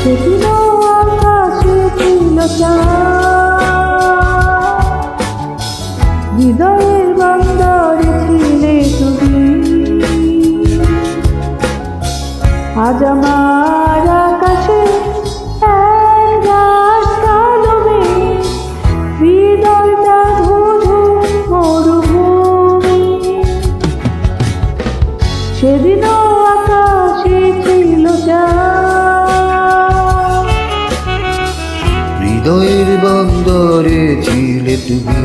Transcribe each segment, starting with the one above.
সেদিন আকাশে ছিল হৃদয়ের বন্দরে ছিলে তুমি আজ হৃদয়ের বন্দরে ছিলে তুমি।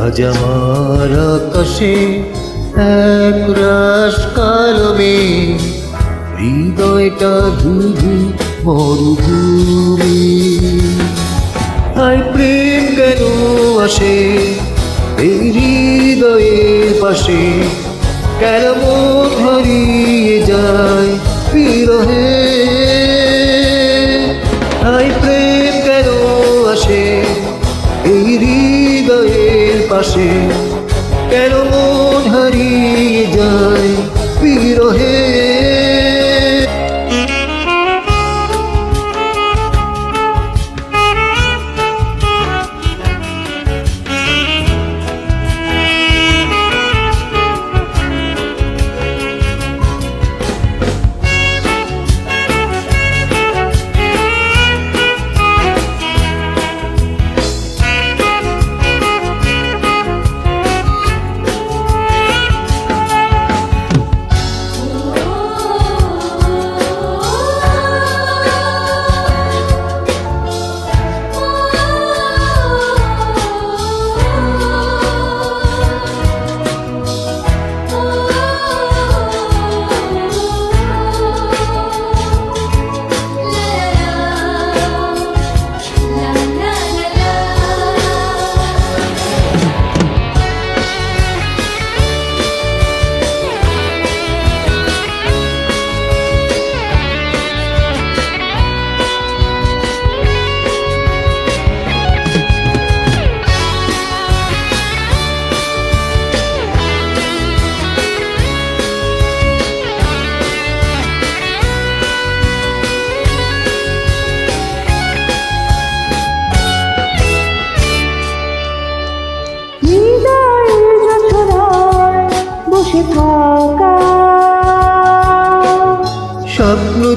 আজ আমার আকাশে এক রাস কালমে হৃদয়টা ধুধু মরুভূমি। আই প্রেম কেন আসে এই হৃদয়ের পাশে? কেন হারিয়ে যায় বিরহে? হৃদয়ের পাশে কেন মন হারিয়ে যায়? বিরহে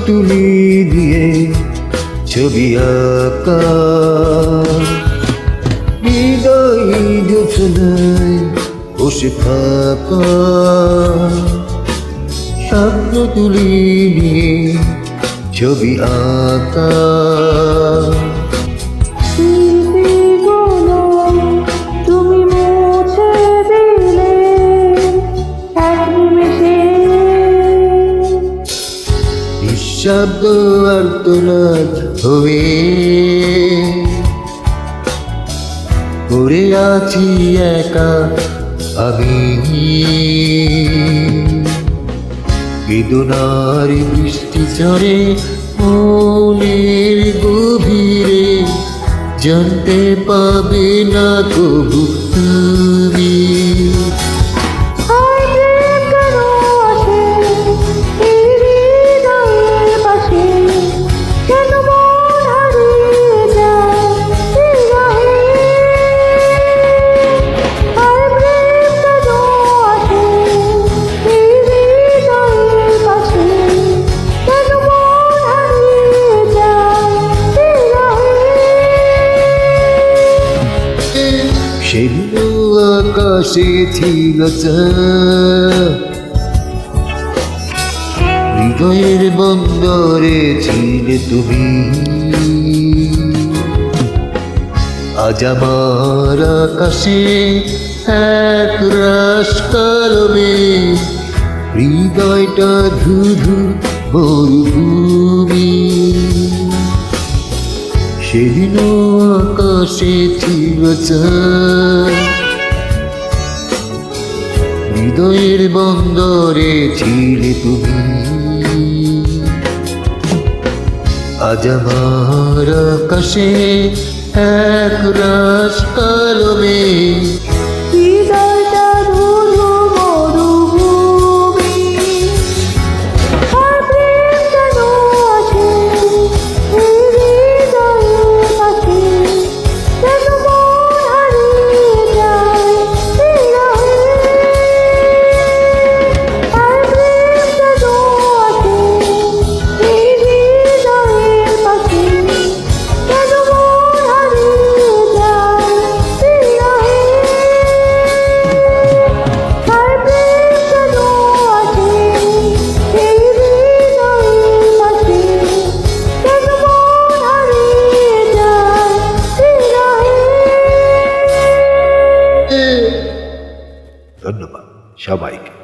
তুলি দিয়ে ছবি আঁকা। বসে থাকা। তুলি দিয়ে ছবি আঁকা। নিঃশব্দ আর্তনাদ হয়ে পড়ে আছি একা আমি। বেদনার বৃষ্টি ঝরে মনের গভীরে, জানতে পাবে না কবু আকাশে ছিল হৃদয়ের বন্দরে ছিলে তুমি। আজ আমার আকাশে এক রাস কালমে হৃদয়টা ধুধু মরুভূমি। সেদিনও আকাশে ছিল চাঁদ। হৃদয়ের বন্দরে ছিলে তুমি। আজ আমার আকাশে এক রাস কালমে সবাইকে।